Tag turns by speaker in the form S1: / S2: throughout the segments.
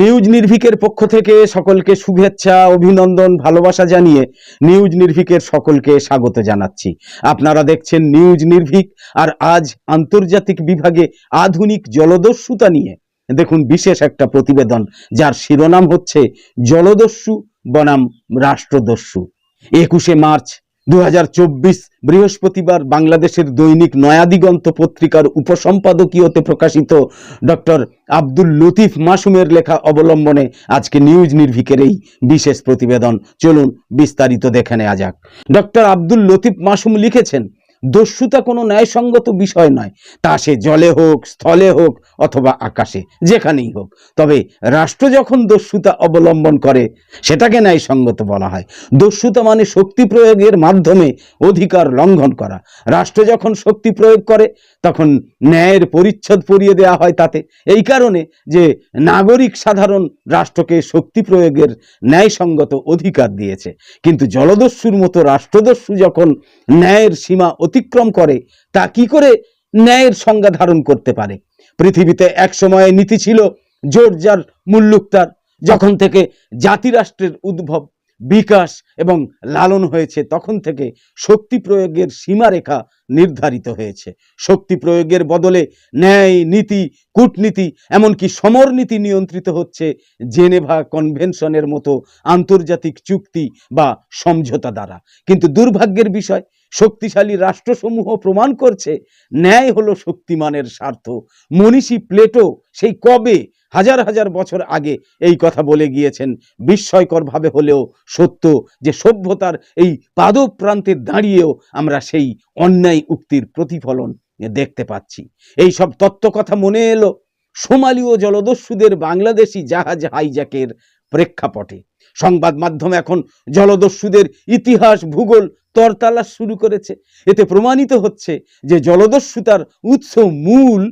S1: News নির্ভিকের পক্ষ থেকে সকলকে শুভেচ্ছা, অভিনন্দন, ভালোবাসা জানিয়ে নিউজ নির্ভিকের সকলকে স্বাগত জানাচ্ছি। আপনারা দেখছেন নিউজ নির্ভিক, আর আজ আন্তর্জাতিক বিভাগে আধুনিক জলদস্যুতা নিয়ে। দেখুন বিশেষ একটা প্রতিবেদন, যার শিরোনাম হচ্ছে জলদস্যু বনাম রাষ্ট্রদস্যু। একুশে মার্চ দু হাজার চব্বিশ বৃহস্পতিবার বাংলাদেশের দৈনিক নয়াদিগন্ত পত্রিকার উপসম্পাদকীয়তে প্রকাশিত ডক্টর আব্দুল লতিফ মাসুমের লেখা অবলম্বনে আজকে নিউজ নির্ভিকের এই বিশেষ প্রতিবেদন। চলুন বিস্তারিত দেখে নেওয়া যাক। ডক্টর আব্দুল লতিফ মাসুম লিখেছেন দস্যুতা কোনো ন্যায়সঙ্গত বিষয় নয়। তা সে জলে হোক, স্থলে হোক অথবা আকাশে, যেখানেই হোক। তবে রাষ্ট্র যখন দস্যুতা অবলম্বন করে, সেটাকে ন্যায়সঙ্গত বলা হয়। দস্যুতা মানে শক্তি প্রয়োগের মাধ্যমে অধিকার লঙ্ঘন করা। রাষ্ট্র যখন শক্তি প্রয়োগ করে, তখন ন্যায়ের পরিচ্ছদ পরিয়ে দেওয়া হয় তাতে। এই কারণে যে নাগরিক সাধারণ রাষ্ট্রকে শক্তি প্রয়োগের ন্যায়সঙ্গত অধিকার দিয়েছে। কিন্তু জলদস্যুর মতো রাষ্ট্রদস্যু যখন ন্যায়ের সীমা অতিক্রম করে, তা কি করে ন্যায়ের সংজ্ঞা ধারণ করতে পারে? পৃথিবীতে এক সময়ে নীতি ছিল জোরজার মুল্লুকতার, যখন থেকে জাতিরাষ্ট্রের উদ্ভব, বিকাশ এবং লালন হয়েছে, তখন থেকে শক্তি প্রয়োগের সীমারেখা নির্ধারিত হয়েছে। শক্তি প্রয়োগের বদলে ন্যায়, নীতি, কূটনীতি, এমনকি সমরনীতি নিয়ন্ত্রিত হচ্ছে জেনেভা কনভেনশনের মতো আন্তর্জাতিক চুক্তি বা সমঝোতা দ্বারা। কিন্তু দুর্ভাগ্যের বিষয় শক্তিশালী রাষ্ট্রসমূহ প্রমাণ করছে, ন্যায় হলো শক্তিমানের স্বার্থ। মনীষী প্লেটো সেই কবে, হাজার হাজার বছর আগে এই কথা বলে গিয়েছেন, বিস্ময়করভাবে হলেও সত্য যে সভ্যতার এই পাদপ্রান্তে দাঁড়িয়েও আমরা সেই অন্যায় উক্তির প্রতিফলন দেখতে পাচ্ছি। এই সব তত্ত্ব কথা মনে এলো সোমালি ও জলদস্যুদের বাংলাদেশি জাহাজ হাইজ্যাকের প্রেক্ষাপটে। সংবাদ মাধ্যম এখন জলদস্যুদের ইতিহাস, ভূগোল তরতালাশ শুরু করেছে। এতে প্রমাণিত হচ্ছে যে জলদস্যুতার উৎস মূল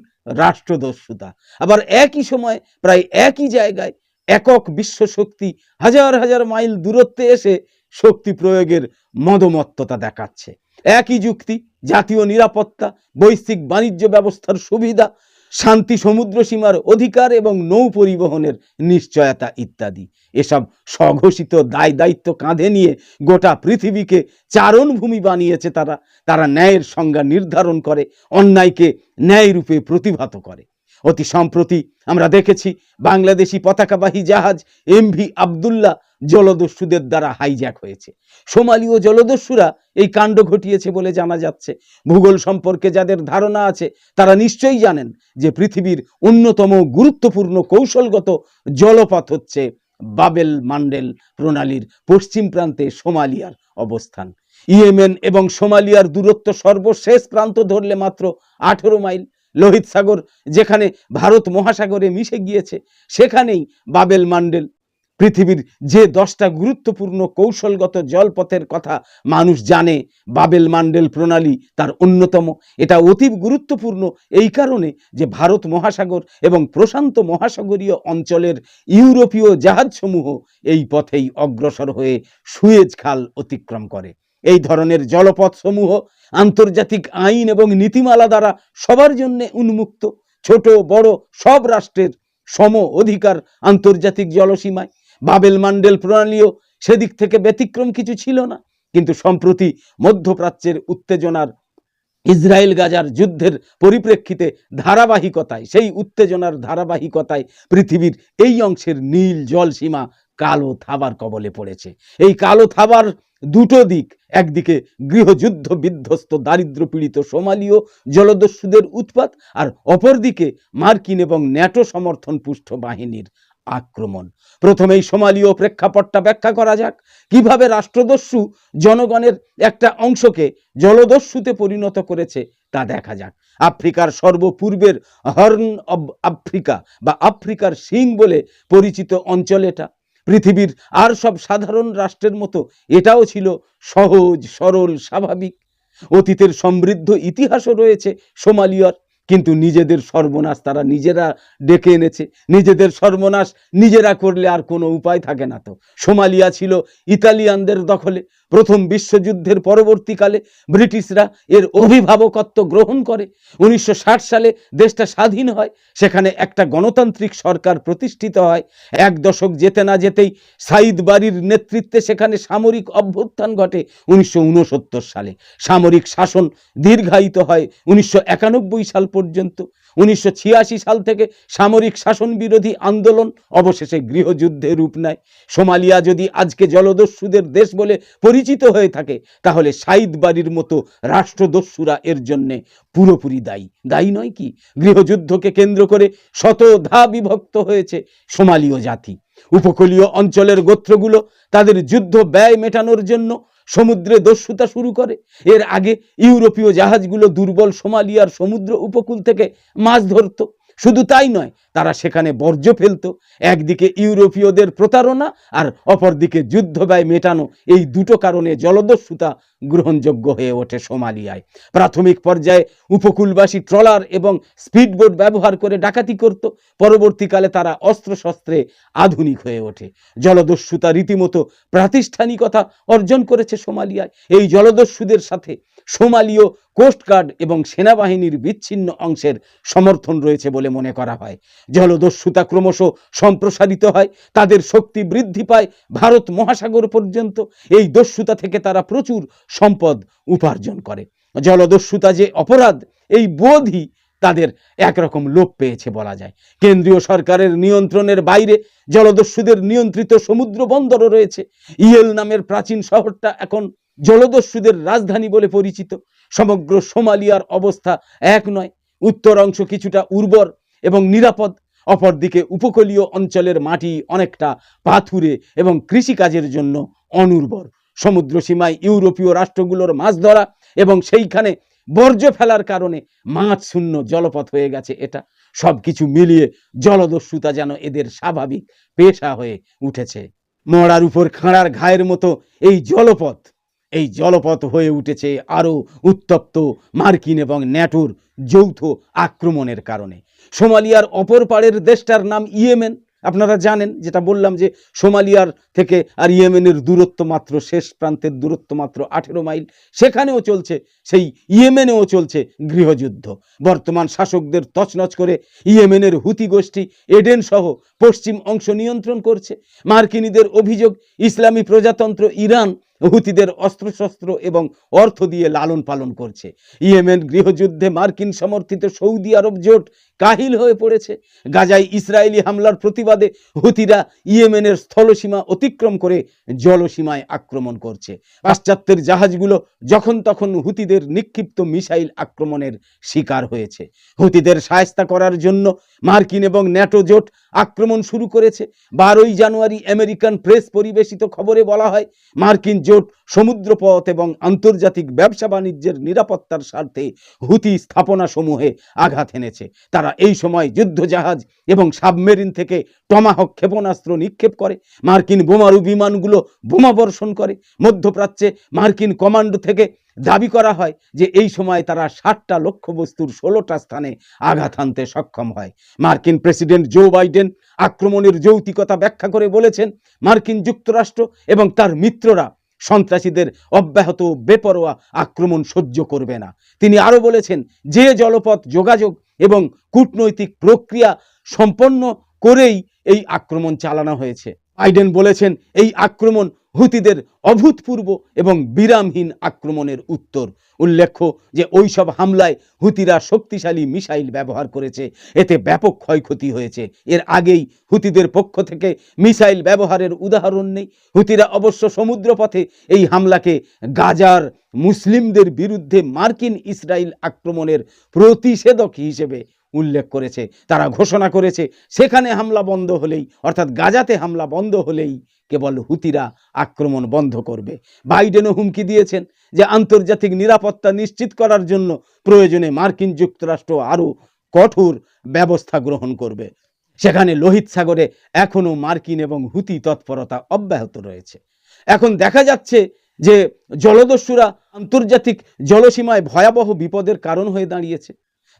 S1: রাষ্ট্রদস্যুতা। আবার একই সময় প্রায় একই জায়গায় একক বিশ্ব শক্তি হাজার হাজার মাইল দূরত্বে এসে শক্তি প্রয়োগের মদমত্ততা দেখাচ্ছে। একই যুক্তি, জাতীয় নিরাপত্তা, বৈশ্বিক বাণিজ্য ব্যবস্থার সুবিধা শান্তি সমুদ্র সীমার অধিকার এবং নৌ পরিবহনের নিশ্চয়তা ইত্যাদি। এসব স্বঘোষিত দায় দায়িত্ব কাঁধে নিয়ে গোটা পৃথিবীকে চারণভূমি বানিয়েছে তারা। তারা ন্যায়ের সংজ্ঞা নির্ধারণ করে, অন্যায়কে ন্যায় রূপে প্রতিভাত করে। অতি সম্প্রতি আমরা দেখেছি বাংলাদেশি পতাকাবাহী জাহাজ এমভি আবদুল্লাহ জলদস্যুদের দ্বারা হাইজ্যাক হয়েছে। সোমালীয় জলদস্যুরা এই কাণ্ড ঘটিয়েছে বলে জানা যাচ্ছে। ভূগোল সম্পর্কে যাদের ধারণা আছে, তারা নিশ্চয়ই জানেন যে পৃথিবীর অন্যতম গুরুত্বপূর্ণ কৌশলগত জলপথ হচ্ছে বাবেল মান্ডেল প্রণালীর পশ্চিম প্রান্তে সোমালিয়ার অবস্থান। ইয়েমেন এবং সোমালিয়ার দূরত্ব সর্বশেষ প্রান্ত ধরলে মাত্র আঠেরো মাইল লোহিত সাগর, যেখানে ভারত মহাসাগরে মিশে গিয়েছে, সেখানেই বাবেল মান্ডেল পৃথিবীর যে দশটা গুরুত্বপূর্ণ কৌশলগত জলপথের কথা মানুষ জানে, বাবেল মান্ডেল প্রণালী তার অন্যতম। এটা অতীব গুরুত্বপূর্ণ এই কারণে যে ভারত মহাসাগর এবং প্রশান্ত মহাসাগরীয় অঞ্চলের ইউরোপীয় জাহাজসমূহ এই পথেই অগ্রসর হয়ে সুয়েজ খাল অতিক্রম করে। এই ধরনের জলপথসমূহ আন্তর্জাতিক আইন এবং নীতিমালা দ্বারা সবার জন্য উন্মুক্ত। ছোট, বড় সব রাষ্ট্রের সম অধিকার আন্তর্জাতিক জলসীমায়। বাবেল মান্ডেল প্রণালীও সেদিক থেকে ব্যতিক্রম কিছু ছিল না। কিন্তু সম্প্রতি মধ্যপ্রাচ্যের উত্তেজনার ইসরায়েল গাজার যুদ্ধের পরিপ্রেক্ষিতে ধারাবাহিকতায়, সেই উত্তেজনার ধারাবাহিকতায় পৃথিবীর এই অংশের নীল জলসীমা কালো থাবার কবলে পড়েছে। এই কালো থাবার দুটো দিক, একদিকে গৃহযুদ্ধ বিধ্বস্ত দারিদ্র পীড়িত সোমালীয় জলদস্যুদের উৎপাত আর অপরদিকে মার্কিন এবং ন্যাটো সমর্থন পুষ্ট বাহিনীর আক্রমণ। প্রথমেই সোমালীয় প্রেক্ষাপটটা ব্যাখ্যা করা যাক। কীভাবে রাষ্ট্রদস্যু জনগণের একটা অংশকে জলদস্যুতে পরিণত করেছে তা দেখা যাক। আফ্রিকার সর্বপূর্বের হর্ন অব আফ্রিকা বা আফ্রিকার সিং বলে পরিচিত অঞ্চল এটা। পৃথিবীর আর সব সাধারণ রাষ্ট্রের মতো এটাও ছিল সহজ, সরল, স্বাভাবিক। অতীতের সমৃদ্ধ ইতিহাসও রয়েছে সোমালিয়ার। কিন্তু নিজেদের সর্বনাশ তারা নিজেরা ডেকে এনেছে। নিজেদের সর্বনাশ নিজেরা করলে আর কোনো উপায় থাকে না তো। সোমালিয়া ছিল ইতালিয়ানদের দখলে। প্রথম বিশ্বযুদ্ধের পরবর্তীকালে ব্রিটিশরা এর অভিভাবকত্ব গ্রহণ করে। উনিশশো ষাট সালে দেশটা স্বাধীন হয়, সেখানে একটা গণতান্ত্রিক সরকার প্রতিষ্ঠিত হয়। এক দশক যেতে না যেতেই সাইদ বাড়ির নেতৃত্বে সেখানে সামরিক অভ্যুত্থান ঘটে উনিশশো ঊনসত্তর সালে। সামরিক শাসন দীর্ঘায়িত হয় উনিশশো একানব্বই সাল পর্যন্ত। উনিশশো ছিয়াশি সাল থেকে সামরিক শাসন বিরোধী আন্দোলন, অবশেষে গৃহযুদ্ধে রূপ নেয়। সোমালিয়া যদি আজকে জলদস্যুদের দেশ বলে পরিচিত হয়ে থাকে, তাহলে সাইদ বাড়ির মতো রাষ্ট্রদস্যুরা এর জন্যে পুরোপুরি দায়ী। দায়ী নয় কি? গৃহযুদ্ধকে কেন্দ্র করে শতধা বিভক্ত হয়েছে সোমালীয় জাতি। উপকূলীয় অঞ্চলের গোত্রগুলো তাদের যুদ্ধ ব্যয় মেটানোর জন্য সমুদ্রে দস্যুতা শুরু করে। এর আগে ইউরোপীয় জাহাজগুলো দুর্বল সোমালিয়ার সমুদ্র উপকূল থেকে মাছ ধরতো। শুধু তাই নয়, তারা সেখানে বর্জ্য ফেলতো, একদিকে ইউরোপীয়দের প্রতারণা আর অপরদিকে যুদ্ধ ব্যয় মেটানো। এই দুটো কারণে জলদস্যুতা গ্রহণযোগ্য হয়ে ওঠে সোমালিয়ায়। প্রাথমিক পর্যায়ে উপকূলবাসী ট্রলার এবং স্পিডবোট ব্যবহার করে ডাকাতি করত, পরবর্তীকালে তারা অস্ত্রশস্ত্রে আধুনিক হয়ে ওঠে। জলদস্যুতা রীতিমতো প্রাতিষ্ঠানিকতা অর্জন করেছে সোমালিয়ায়। এই জলদস্যুদের সাথে সোমালীয় কোস্টগার্ড এবং সেনাবাহিনীর বিচ্ছিন্ন অংশের সমর্থন রয়েছে বলে মনে করা হয়। জলদস্যুতা ক্রমশ সম্প্রসারিত হয়, তাদের শক্তি বৃদ্ধি পায়, ভারত মহাসাগর পর্যন্ত এই দস্যুতা থেকে তারা প্রচুর সম্পদ উপার্জন করে। জলদস্যুতা যে অপরাধ, এই বোধই তাদের একরকম লোপ পেয়েছে বলা যায়। কেন্দ্রীয় সরকারের নিয়ন্ত্রণের বাইরে জলদস্যুদের নিয়ন্ত্রিত সমুদ্র বন্দরও রয়েছে। ইয়েল নামের প্রাচীন শহরটা এখন জলদস্যুদের রাজধানী বলে পরিচিত। সমগ্র সোমালিয়ার অবস্থা এক নয়। উত্তর অংশ কিছুটা উর্বর এবং নিরাপদ। অপরদিকে উপকূলীয় অঞ্চলের মাটি অনেকটা পাথুরে এবং কৃষিকাজের জন্য অনুর্বর। সমুদ্র সীমায় ইউরোপীয় রাষ্ট্রগুলোর মাছ ধরা এবং সেইখানে বর্জ্য ফেলার কারণে মাছ শূন্য জলপথ হয়ে গেছে এটা। সব কিছু মিলিয়ে জলদস্যুতা যেন এদের স্বাভাবিক পেশা হয়ে উঠেছে। মরার উপর খাঁড়ার ঘায়ের মতো এই জলপথ এই জলপথ হয়ে উঠেছে আরও উত্তপ্ত মার্কিন এবং ন্যাটোর যৌথ আক্রমণের কারণে। সোমালিয়ার অপর পাড়ের দেশটার নাম ইয়েমেন। আপনারা জানেন, যেটা বললাম যে সোমালিয়ার থেকে আর ইয়েমেনের দূরত্ব মাত্র, শেষ প্রান্তের দূরত্ব মাত্র আঠেরো মাইল। সেখানেও চলছে, সেই ইয়েমেনেও চলছে গৃহযুদ্ধ। বর্তমান শাসকদের তছনছ করে ইয়েমেনের হুতি গোষ্ঠী এডেন সহ পশ্চিম অংশ নিয়ন্ত্রণ করছে। মার্কিনীদের অভিযোগ, ইসলামী প্রজাতন্ত্র ইরান হুতিদের অস্ত্রশস্ত্র এবং অর্থ দিয়ে লালন পালন করছে। ইয়েমেন গৃহযুদ্ধে মার্কিন সমর্থিত সৌদি আরব জোট কাহিল হয়ে পড়েছে। গাজায় ইসরায়েলি হামলার প্রতিবাদে হুতিরা ইয়েমেনের স্থলসীমা অতিক্রম করে জলসীমায় আক্রমণ করছে। পাশ্চাত্যের জাহাজগুলো যখন তখন হুতিদের নিক্ষিপ্ত মিসাইল আক্রমণের শিকার হয়েছে। হুতিদের সায়স্তা করার জন্য মার্কিন এবং ন্যাটো জোট আক্রমণ শুরু করেছে। বারোই জানুয়ারি আমেরিকান প্রেস পরিবেশিত খবরে বলা হয়, মার্কিন জোট সমুদ্রপথ এবং আন্তর্জাতিক ব্যবসা বাণিজ্যের নিরাপত্তার স্বার্থে হুতি স্থাপনাসমূহে আঘাত এনেছে। তারা এই সময় যুদ্ধজাহাজ এবং সাবমেরিন থেকে টমাহক ক্ষেপণাস্ত্র নিক্ষেপ করে, মার্কিন বোমারু বিমানগুলো বোমা বর্ষণ করে। মধ্যপ্রাচ্যে মার্কিন কমান্ডো থেকে দাবি করা হয় যে এই সময় তারা ষাটটা লক্ষ্যবস্তুর ষোলোটা স্থানে আঘাত হানতে সক্ষম হয়। মার্কিন প্রেসিডেন্ট জো বাইডেন আক্রমণের যৌতিকতা ব্যাখ্যা করে বলেছেন, মার্কিন যুক্তরাষ্ট্র এবং তার মিত্ররা সন্ত্রাসীদের অব্যাহত বেপরোয়া আক্রমণ সহ্য করবে না। তিনি আরও বলেছেন, যে জলপথ যোগাযোগ এবং কূটনৈতিক প্রক্রিয়া সম্পন্ন করেই এই আক্রমণ চালানো হয়েছে। বাইডেন বলেছেন, এই আক্রমণ হুতিদের অভূতপূর্ব এবং বিরামহীন আক্রমণের উত্তর। উল্লেখ্য যে, ওইসব হামলায় হুতিরা শক্তিশালী মিসাইল ব্যবহার করেছে। এতে ব্যাপক ক্ষয়ক্ষতি হয়েছে। এর আগেই হুতিদের পক্ষ থেকে মিসাইল ব্যবহারের উদাহরণ নেই। হুতিরা অবশ্য সমুদ্রপথে এই হামলাকে গাজার মুসলিমদের বিরুদ্ধে মার্কিন ইসরায়েল আক্রমণের প্রতিষেধক হিসেবে উল্লেখ করেছে, তারা ঘোষণা করেছে, সেখানে হামলা বন্ধ হলেই, অর্থাৎ গাজাতে হামলা বন্ধ হলেই কেবল হুতিরা আক্রমণ বন্ধ করবে। বাইডেনও হুমকি দিয়েছেন যে আন্তর্জাতিক নিরাপত্তা নিশ্চিত করার জন্য প্রয়োজনে মার্কিন যুক্তরাষ্ট্র আরও কঠোর ব্যবস্থা গ্রহণ করবে। সেখানে লোহিত সাগরে এখনও মার্কিন এবং হুতি তৎপরতা অব্যাহত রয়েছে। এখন দেখা যাচ্ছে যে জলদস্যুরা আন্তর্জাতিক জলসীমায় ভয়াবহ বিপদের কারণ হয়ে দাঁড়িয়েছে।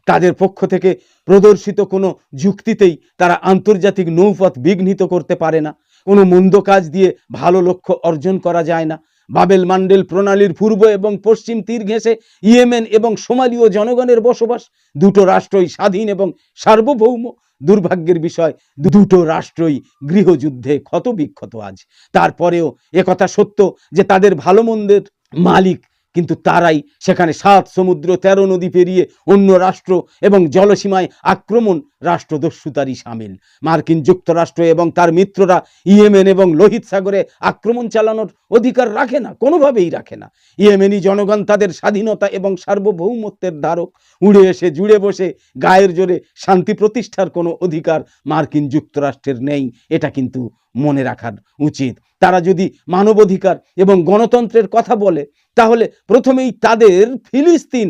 S1: তাদের পক্ষ থেকে প্রদর্শিত কোনো যুক্তিতেই তারা আন্তর্জাতিক নৌপথ বিঘ্নিত করতে পারে না। কোনো মন্দ কাজ দিয়ে ভালো লক্ষ্য অর্জন করা যায় না। বাবেল মান্ডেল প্রণালীর পূর্ব এবং পশ্চিম তীর ঘেঁষে ইয়েমেন এবং সোমালীয় জনগণের বসবাস দুটো রাষ্ট্রই স্বাধীন এবং সার্বভৌম। দুর্ভাগ্যের বিষয়, দুটো রাষ্ট্রই গৃহযুদ্ধে ক্ষতবিক্ষত আজ। তারপরেও একথা সত্য যে তাদের ভালো মন্দের মালিক কিন্তু তারাই সেখানে সাত সমুদ্র, তেরো নদী পেরিয়ে অন্য রাষ্ট্র এবং জলসীমায় আক্রমণ রাষ্ট্রদস্যুতারই সামিল। মার্কিন যুক্তরাষ্ট্র এবং তার মিত্ররা ইয়েমেন এবং লোহিত সাগরে আক্রমণ চালানোর অধিকার রাখে না, কোনোভাবেই রাখে না। ইয়েমেনি জনগণ তাদের স্বাধীনতা এবং সার্বভৌমত্বের ধারক। উড়ে এসে জুড়ে বসে গায়ের জোরে শান্তি প্রতিষ্ঠার কোনো অধিকার মার্কিন যুক্তরাষ্ট্রের নেই, এটা কিন্তু মনে রাখার উচিত। তারা যদি মানবাধিকার এবং গণতন্ত্রের কথা বলে তাহলে প্রথমেই তাদের ফিলিস্তিন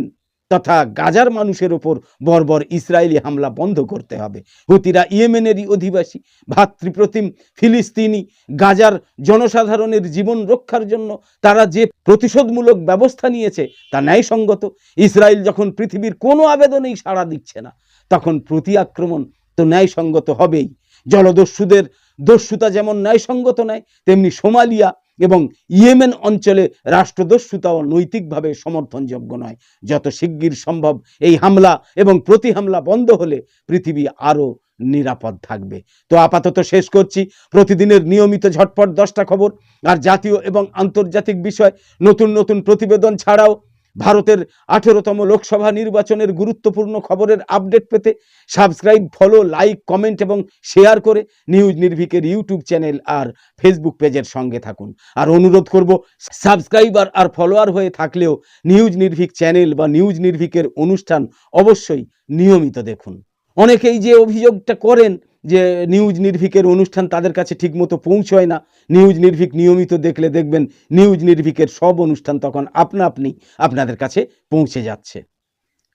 S1: তথা গাজার মানুষের ওপর বর্বর ইসরায়েলি হামলা বন্ধ করতে হবে। হুতিরা ইয়েমেনেরই অধিবাসী, ভাতৃপ্রতিম ফিলিস্তিনি, গাজার জনসাধারণের জীবন রক্ষার জন্য তারা যে প্রতিশোধমূলক ব্যবস্থা নিয়েছে তা ন্যায়সঙ্গত। ইসরায়েল যখন পৃথিবীর কোনো আবেদনেই সাড়া দিচ্ছে না, তখন প্রতি আক্রমণ তো ন্যায়সঙ্গত হবেই। জলদস্যুদের দস্যুতা যেমন ন্যায়সঙ্গত নয়, তেমনি সোমালিয়া এবং ইয়েমেন অঞ্চলে রাষ্ট্রদস্যুতাও নৈতিকভাবে সমর্থনযোগ্য নয়। যত শিগগির সম্ভব এই হামলা এবং প্রতি হামলা বন্ধ হলে পৃথিবী আরও নিরাপদ থাকবে। তো আপাতত শেষ করছি। প্রতিদিনের নিয়মিত ঝটপট দশটা খবর। আর জাতীয় এবং আন্তর্জাতিক বিষয় নতুন নতুন প্রতিবেদন ছাড়াও ভারতের আঠেরোতম লোকসভা নির্বাচনের গুরুত্বপূর্ণ খবরের আপডেট পেতে সাবস্ক্রাইব, ফলো, লাইক, কমেন্ট এবং শেয়ার করে নিউজ নির্ভিকের ইউটিউব চ্যানেল আর ফেসবুক পেজের সঙ্গে থাকুন। আর অনুরোধ করব, সাবস্ক্রাইবার আর ফলোয়ার হয়ে থাকলেও নিউজ নির্ভিক চ্যানেল বা নিউজ নির্ভিকের অনুষ্ঠান অবশ্যই নিয়মিত দেখুন। অনেকেই যে অভিযোগটা করেন যে নিউজ নির্ভিকের অনুষ্ঠান তাদের কাছে ঠিকমতো পৌঁছয় না। নিউজ নির্ভিক নিয়মিত দেখলে দেখবেন, নিউজ নির্ভিকের সব অনুষ্ঠান তখন আপনা আপনি আপনাদের কাছে পৌঁছে যাচ্ছে।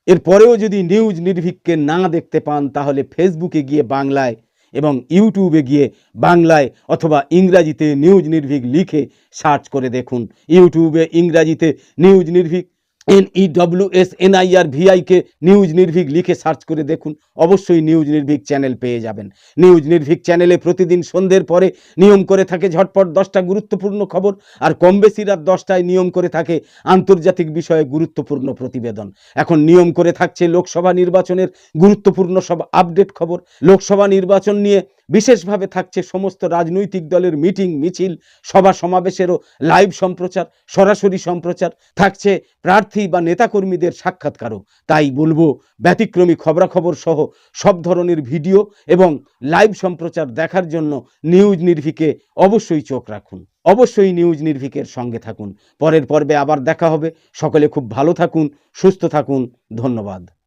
S1: এরপরেও যদি নিউজ নির্ভিককে না দেখতে পান, তাহলে ফেসবুকে গিয়ে বাংলায় এবং ইউটিউবে গিয়ে বাংলায় অথবা ইংরাজিতে নিউজ নির্ভিক লিখে সার্চ করে দেখুন। ইউটিউবে ইংরাজিতে news Nirbhik N E W S NIR VIK news Nirbhik লিখে সার্চ করে দেখুন। অবশ্যই নিউজ নির্ভিক চ্যানেল পেয়ে যাবেন। নিউজ নির্ভিক চ্যানেলে প্রতিদিন সন্ধ্যের পরে নিয়ম করে থাকে ঝটপট দশটা গুরুত্বপূর্ণ খবর আর কম বেশি রাত দশটায় নিয়ম করে থাকে আন্তর্জাতিক বিষয়ে গুরুত্বপূর্ণ প্রতিবেদন। এখন নিয়ম করে থাকছে লোকসভা নির্বাচনের গুরুত্বপূর্ণ সব আপডেট খবর। লোকসভা নির্বাচন নিয়ে বিশেষভাবে থাকছে সমস্ত রাজনৈতিক দলের মিটিং, মিছিল, সভা সমাবেশেরও লাইভ সম্প্রচার, সরাসরি সম্প্রচার, থাকছে প্রার্থী বা নেতাকর্মীদের সাক্ষাৎকারও। তাই বলব, ব্যতিক্রমী খবরাখবর সহ সব ধরনের ভিডিও এবং লাইভ সম্প্রচার দেখার জন্য নিউজ নির্ভিকে অবশ্যই চোখ রাখুন। অবশ্যই নিউজ নির্ভিকের সঙ্গে থাকুন। পরের পর্বে আবার দেখা হবে। সকলে খুব ভালো থাকুন, সুস্থ থাকুন। ধন্যবাদ।